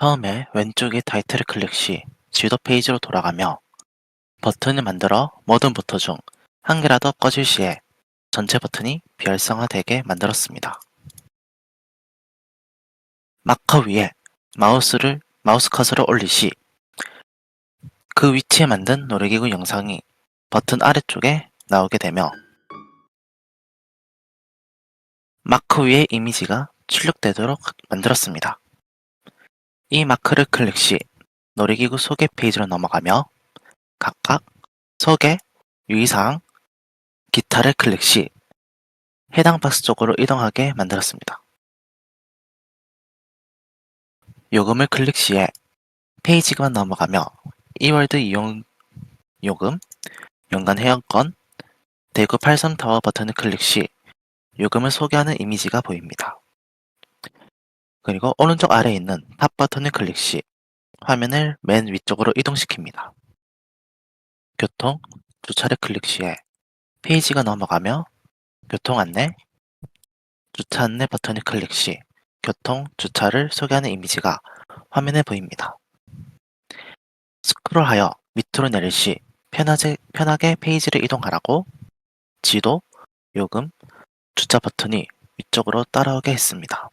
처음에 왼쪽의 타이틀을 클릭 시 지도 페이지로 돌아가며 버튼을 만들어 모든 버튼 중 한 개라도 꺼질 시에 전체 버튼이 비활성화되게 만들었습니다. 마커 위에 마우스를 마우스 커서를 올리 시 그 위치에 만든 놀이기구 영상이 버튼 아래쪽에 나오게 되며 마크 위에 이미지가 출력되도록 만들었습니다. 이 마크를 클릭 시 놀이기구 소개 페이지로 넘어가며 각각 소개, 유의사항, 기타를 클릭 시 해당 박스 쪽으로 이동하게 만들었습니다. 요금을 클릭 시에 페이지만 넘어가며 이월드 이용 요금, 연간 회원권, 대구 83 타워 버튼을 클릭 시 요금을 소개하는 이미지가 보입니다. 그리고 오른쪽 아래에 있는 탑 버튼을 클릭 시 화면을 맨 위쪽으로 이동시킵니다. 교통, 주차를 클릭 시에 페이지가 넘어가며 교통 안내, 주차 안내 버튼을 클릭 시 교통, 주차를 소개하는 이미지가 화면에 보입니다. 스크롤하여 밑으로 내릴 시 편하게, 편하게 페이지를 이동하라고 지도, 요금, 주차 버튼이 위쪽으로 따라오게 했습니다.